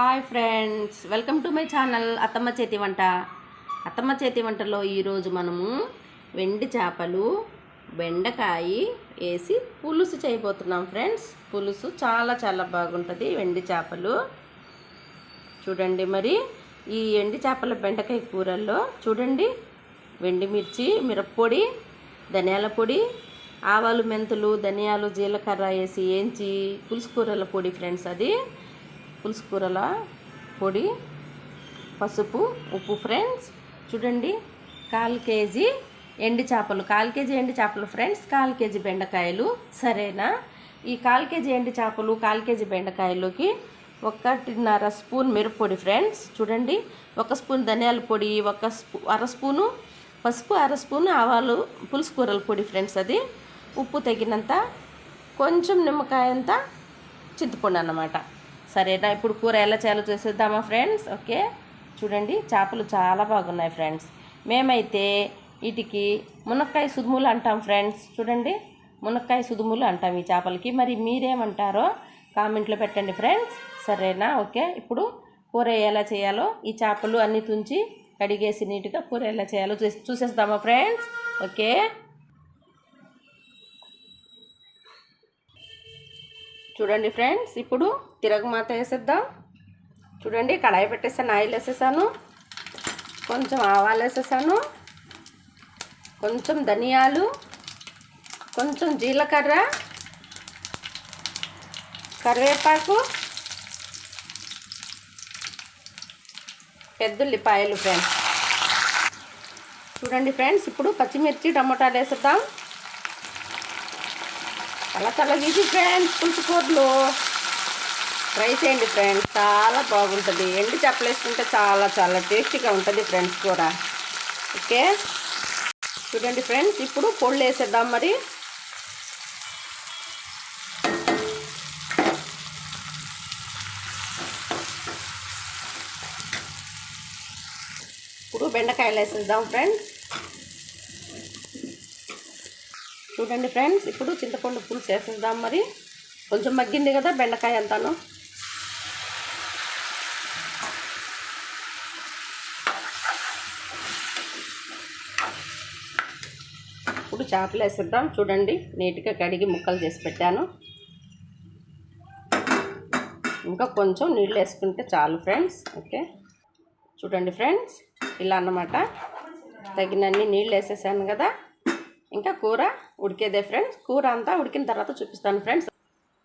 Hi friends welcome to my channel అత్తమ్మ చేతి వంట. అత్తమ్మ చేతి వంటలో ఈరోజు మనము వెండి చేపలు బెండకాయ వేసి పులుసు చేయబోతున్నాం ఫ్రెండ్స్. పులుసు చాలా చాలా బాగుంటుంది వెండి చేపలు. చూడండి మరి ఈ ఎండి చేపల బెండకాయ కూరల్లో చూడండి వెండి మిర్చి మిరప్పొడి ధనియాల పొడి ఆవాలు మెంతులు ధనియాలు జీలకర్ర వేసి వేయించి పులుసు కూరల పొడి ఫ్రెండ్స్ అది. పులుసు కూరల పొడి పసుపు ఉప్పు ఫ్రెండ్స్. చూడండి కాల్ కేజీ ఎండి చేపలు. కాల్ కేజీ ఎండి చేపలు ఫ్రెండ్స్ కాల్ కేజీ బెండకాయలు. సరేనా? ఈ కాల్ కేజీ ఎండి చేపలు కాల్ కేజీ బెండకాయలోకి ఒకటిన్నర స్పూన్ మిరప్పొడి ఫ్రెండ్స్. చూడండి ఒక స్పూన్ ధనియాల పొడి ఒక స్పూ అర స్పూను పసుపు అర స్పూన్ ఆవాలు పులుసు కూరల పొడి ఫ్రెండ్స్ అది. ఉప్పు తగినంత కొంచెం నిమ్మకాయంత చింతపండు అన్నమాట. సరేనా? ఇప్పుడు కూర ఎలా చేయాలో చేసేద్దామా ఫ్రెండ్స్? ఓకే? చూడండి చేపలు చాలా బాగున్నాయి ఫ్రెండ్స్. మేమైతే వీటికి మునక్కాయ సుదుములు అంటాం ఫ్రెండ్స్. చూడండి మునక్కాయ సుదుములు అంటాం ఈ చేపలకి. మరి మీరేమంటారో కామెంట్లో పెట్టండి ఫ్రెండ్స్. సరేనా? ఓకే? ఇప్పుడు కూర ఎలా చేయాలో ఈ చేపలు అన్నీ తుంచి కడిగేసి నీట్గా కూర ఎలా చేయాలో చూసి చూసేద్దామా ఫ్రెండ్స్? ఓకే? చూడండి ఫ్రెండ్స్ ఇప్పుడు తిరగమాత వేసేద్దాం. చూడండి కడాయి పెట్టేసాను ఆయిల్ వేసేసాను. కొంచెం ఆవాలు వేసేసాను. కొంచెం ధనియాలు కొంచెం జీలకర్ర కరివేపాకు పెద్దుల్లిపాయలు ఫ్రెండ్స్. చూడండి ఫ్రెండ్స్ ఇప్పుడు పచ్చిమిర్చి టమోటాలు వేసేద్దాం. చాలా చాలా తీసి ఫ్రెండ్స్ పులుసు కూరలు ట్రై చేయండి ఫ్రెండ్స్ చాలా బాగుంటుంది. ఎండు చెప్పలేసుకుంటే చాలా చాలా టేస్టీగా ఉంటుంది ఫ్రెండ్స్ కూర. ఓకే చూడండి ఫ్రెండ్స్ ఇప్పుడు పొళ్ళు వేసేద్దాం మరి. ఇప్పుడు బెండకాయలు వేసేద్దాం ఫ్రెండ్స్ చూడండి ఫ్రెండ్స్ ఇప్పుడు చింతపండు పులుసు వేసేద్దాం మరి. కొంచెం మగ్గింది కదా బెండకాయ అంతాను. ఇప్పుడు చేపలు వేసేద్దాం. చూడండి నీట్గా కడిగి ముక్కలు చేసి పెట్టాను. ఇంకా కొంచెం నీళ్ళు వేసుకుంటే చాలు ఫ్రెండ్స్ ఓకే? చూడండి ఫ్రెండ్స్ ఇలా అన్నమాట. తగినన్ని నీళ్ళు వేసేసాను కదా. ఇంకా కూర ఉడికేదే ఫ్రెండ్స్. కూర అంతా ఉడికిన తర్వాత చూపిస్తాను ఫ్రెండ్స్.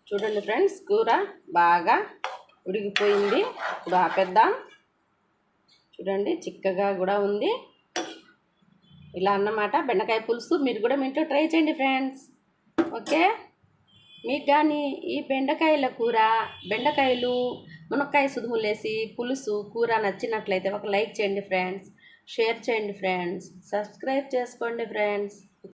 చూడండి ఫ్రెండ్స్ కూర బాగా ఉడికిపోయింది. ఇప్పుడు ఆపేద్దాం. చూడండి చిక్కగా కూడా ఉంది. ఇలా అన్నమాట. బెండకాయ పులుసు మీరు కూడా మీ ఇంట్లో ట్రై చేయండి ఫ్రెండ్స్. ఓకే? మీకు కానీ ఈ బెండకాయల కూర బెండకాయలు మునక్కాయ సుదుములేసి పులుసు కూర నచ్చినట్లయితే ఒక లైక్ చేయండి ఫ్రెండ్స్. షేర్ చేయండి ఫ్రెండ్స్. సబ్స్క్రైబ్ చేసుకోండి ఫ్రెండ్స్.